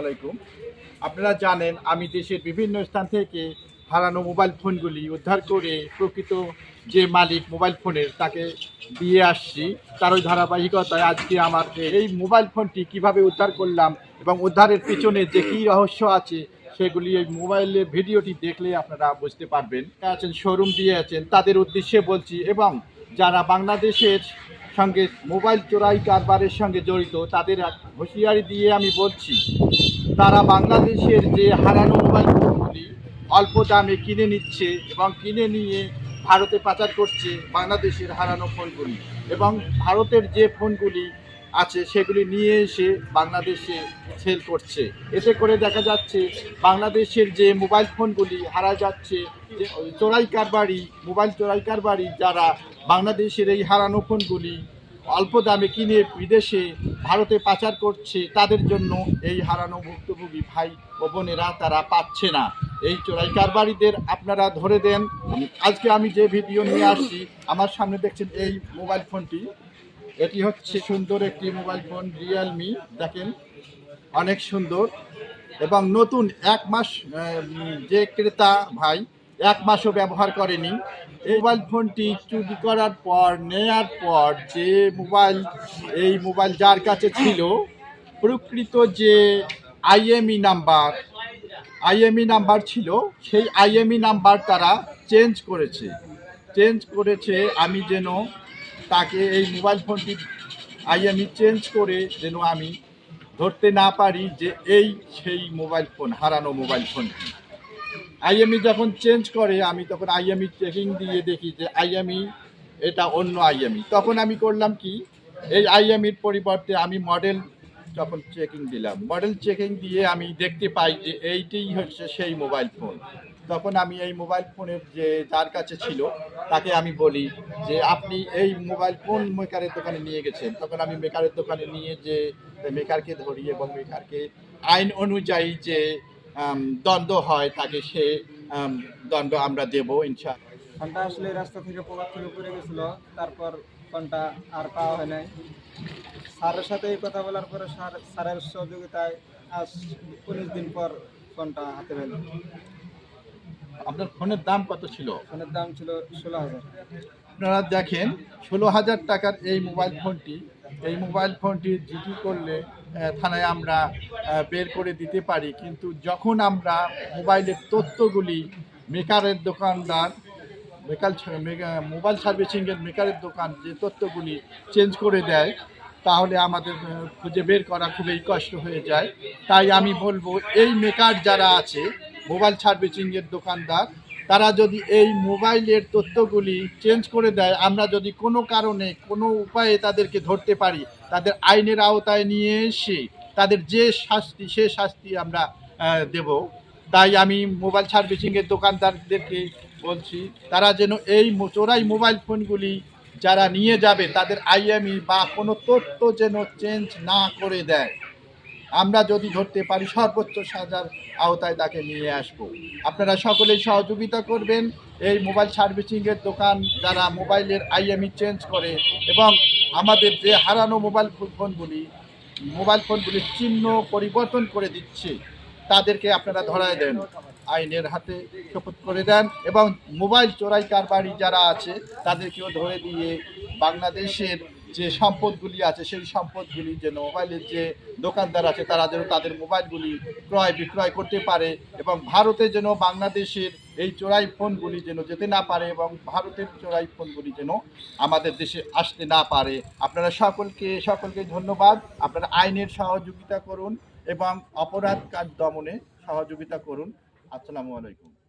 আলাইকুম। আপনারা জানেন, আমি দেশের বিভিন্ন স্থান থেকে হারানো মোবাইল ফোনগুলি উদ্ধার করে প্রকৃত যে মালিক মোবাইল ফোনের তাকে দিয়ে আসছি তার ওই ধারাবাহিকতায় আজকে আমার এই মোবাইল ফোনটি কীভাবে উদ্ধার করলাম এবং উদ্ধারের পিছনে যে কী রহস্য আছে, সেগুলি এই মোবাইলের ভিডিওটি দেখলে আপনারা বুঝতে পারবেন। আছেন, শোরুম দিয়ে আছেন। তাদের উদ্দেশ্যে বলছি, এবং যারা বাংলাদেশের সঙ্গে মোবাইল চোরাই কারবারের সঙ্গে জড়িত, তাদের হুঁশিয়ারি দিয়ে আমি বলছি, তারা বাংলাদেশের যে হারানো মোবাইল ফোনগুলি অল্প দামে কিনে নিচ্ছে এবং কিনে নিয়ে ভারতে পাচার করছে বাংলাদেশের হারানো ফোনগুলি এবং ভারতের যে ফোনগুলি আছে, সেগুলি নিয়ে এসে বাংলাদেশে সেল করছে। এতে করে দেখা যাচ্ছে বাংলাদেশের যে মোবাইল ফোনগুলি হারা যাচ্ছে চোরাই কারবারি মোবাইল চোরাই কারবারি যারা বাংলাদেশের এই হারানো ফোনগুলি অল্প দামে কিনে বিদেশে, ভারতে পাচার করছে, তাদের জন্য এই হারানো ভুক্তভোগী ভাই ও বোনেরা তারা পাচ্ছে না। এই চোরাই কারবারিদের আপনারা ধরে দেন আজকে আমি যে ভিডিও নিয়ে আসছি, আমার সামনে দেখছেন এই মোবাইল ফোনটি এটি হচ্ছে সুন্দর একটি মোবাইল ফোন রিয়েলমি দেখেন, অনেক সুন্দর। এবং নতুন এক মাস যে ক্রেতা ভাই এক মাসও ব্যবহার করেনি এই মোবাইল ফোনটি চুরি করার পর, নেয়ার পর যে মোবাইল, এই মোবাইল যার কাছে ছিল, প্রকৃত যে আইএমই নাম্বার আইএমই নাম্বার ছিল, সেই আইএমই নাম্বার তারা চেঞ্জ করেছে। চেঞ্জ করেছে, আমি যেন তাকে এই মোবাইল ফোনটি আইএমই চেঞ্জ করে যেন আমি ধরতে না পারি যে এই সেই মোবাইল ফোন, হারানো মোবাইল ফোনটি আইএমই যখন চেঞ্জ করে, আমি তখন আইএমই চেকিং দিয়ে দেখি যে আইএমই এটা অন্য আইএমই। তখন আমি করলাম কি, এই আইএমইর পরিবর্তে আমি মডেল যখন চেকিং দিলাম মডেল চেকিং দিয়ে আমি দেখতে পাই যে এইটাই হচ্ছে সেই মোবাইল ফোন। তখন আমি এই মোবাইল ফোনের যে, যার কাছে ছিল, তাকে আমি বলি যে, আপনি এই মোবাইল ফোন মেকারের দোকানে নিয়ে গেছেন। তখন আমি মেকারের দোকানে নিয়ে যে মেকারকে ধরি এবং মেকারকে আইন অনুযায়ী যে দণ্ড হয়, তাকে সে দণ্ড আমরা দেবো ইনশা ফোনটা আসলে রাস্তা থেকে পকেট থেকে পড়ে গেছিল, তারপর ফোনটা আর পাওয়া হয় নাই। স্যারের সাথে এই কথা বলার পরে স্যার, স্যারের সহযোগিতায় আজ উনিশ দিন পর ফোনটা হাতে পেল। আপনার ফোনের দাম কত ছিল? ফোনের দাম ছিল ষোলো হাজার। আপনারা দেখেন ষোলো হাজার টাকার এই মোবাইল ফোনটি এই মোবাইল ফোনটি জিডি করলে থানায় আমরা বের করে দিতে পারি। কিন্তু যখন আমরা মোবাইলের তথ্যগুলি মেকারের দোকানদার মেকাল মোবাইল সার্ভিসিংয়ের মেকারের দোকান যে তথ্যগুলি চেঞ্জ করে দেয় তাহলে আমাদের খুঁজে বের করা খুবই কষ্ট হয়ে যায়। তাই আমি বলব এই মেকার যারা আছে মোবাইল সার্ভিসিংয়ের দোকানদার, তারা যদি এই মোবাইলের তথ্যগুলি চেঞ্জ করে দেয়, আমরা যদি কোনো কারণে, কোনো উপায়ে তাদেরকে ধরতে পারি, তাদের আইনের আওতায় নিয়ে এসে তাদের যে শাস্তি, সে শাস্তি আমরা দেব। তাই আমি মোবাইল সার্ভিসিংয়ের দোকানদারদেরকে বলছি, তারা যেন এই চোরাই মোবাইল ফোনগুলি যারা নিয়ে যাবে, তাদের আইএমই বা কোনো তথ্য যেন চেঞ্জ না করে দেয়। আমরা যদি ধরতে পারি, সর্বোচ্চ সাজার আওতায় তাকে নিয়ে আসব। আপনারা সকলেই সহযোগিতা করবেন। এই মোবাইল সার্ভিসিংয়ের দোকান যারা মোবাইলের আইএমই চেঞ্জ করে এবং আমাদের যে হারানো মোবাইল ফোনগুলি, মোবাইল ফোনগুলির চিহ্ন পরিবর্তন করে দিচ্ছে, তাদেরকে আপনারা ধরায় দেন। আইনের হাতে শপথ করে দেন এবং মোবাইল চোরাই কারবারি যারা আছে, তাদেরকেও ধরে দিয়ে বাংলাদেশের যে সম্পদগুলি আছে, সেই সম্পদগুলি যেন মোবাইলের যে দোকানদার আছে, তারা যেন তাদের মোবাইলগুলি ক্রয় বিক্রয় করতে পারে এবং ভারতে যেন বাংলাদেশের এই চোরাই ফোনগুলি যেন যেতে না পারে এবং ভারতের চোরাই ফোনগুলি যেন আমাদের দেশে আসতে না পারে। আপনারা সকলকে সকলকে ধন্যবাদ। আপনারা আইনের সহযোগিতা করুন এবং অপরাধ কাজ দমনে সহযোগিতা করুন। আসসালামু আলাইকুম।